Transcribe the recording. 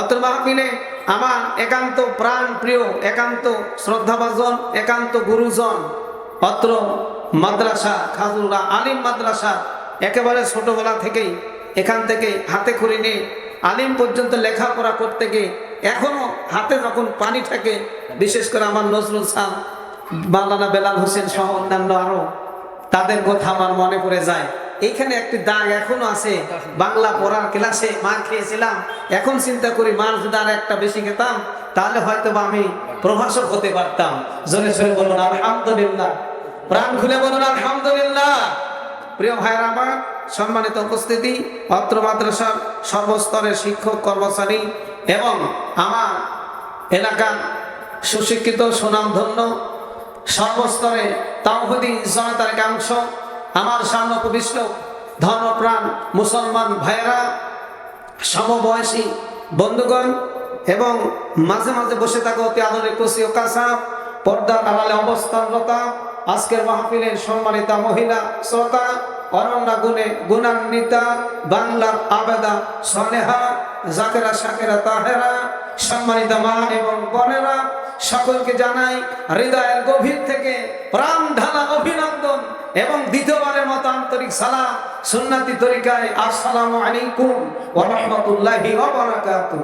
অত্র মাহফিলে আমার একান্ত প্রাণ প্রিয় একান্ত শ্রদ্ধাভাজন, একান্ত গুরুজন অত্র মাদ্রাসা খাজুরা আলিম মাদ্রাসা, একেবারে ছোটবেলা থেকেই এখান থেকে হাতে খড়ি নিয়ে আলিম পর্যন্ত লেখাপড়া করতে গিয়ে এখনও হাতে যখন পানি থাকে, বিশেষ করে আমার নজরুল সাহ, মাওলানা বেলাল হোসেন সহ অন্যান্য আরও তাদের কথা আমার মনে পড়ে যায়। এইখানে একটি দাগ এখনও আছে। বাংলা পড়ার ক্লাসে মার খেয়েছিলাম। এখন চিন্তা করি, মার যদি আর একটা বেশি খেতাম, তাহলে হয়তো বা আমি প্রভাষক হতে পারতাম। জোরে জোরে বলুন, আলহামদুলিল্লাহ। প্রাণ খুলে বলুন, আলহামদুলিল্লাহ। প্রিয় ভাইয়ের আমার সম্মানিত উপস্থিতি অত্র মাদ্রাসার সর্বস্তরের শিক্ষক, কর্মচারী এবং আমার এলাকার সুশিক্ষিত, সুনামধন্য, সর্বস্তরে তাওহদি জনতার একাংশ আমার সামনে উপবিষ্ট ধর্মপ্রাণ মুসলমান ভাইয়েরা, সমবয়সী বন্ধুগণ এবং মাঝে মাঝে বসে থাকা অতি আদরের কুসি ও কাসা পর্দার আড়ালে অবস্থানরতা আজকের মাহফিলের সম্মানিতা মহিলা শ্রোতা অনন্যা গুণে গুণান্বিতা বাংলার আবেদা সনেহা, জাকেরা, শাকেরা, তাহেরা, সম্মানিত মা এবং বোনেরা, সকলকে জানাই হৃদয়ের গভীর থেকে প্রাণ ঢালা অভিনন্দন। এবং দ্বিতীয়বারের মত আন্তরিক সালাম সুন্নাতি তরিকায় আসসালামু আলাইকুম ওয়া রাহমাতুল্লাহি ওয়া বারাকাতুহু।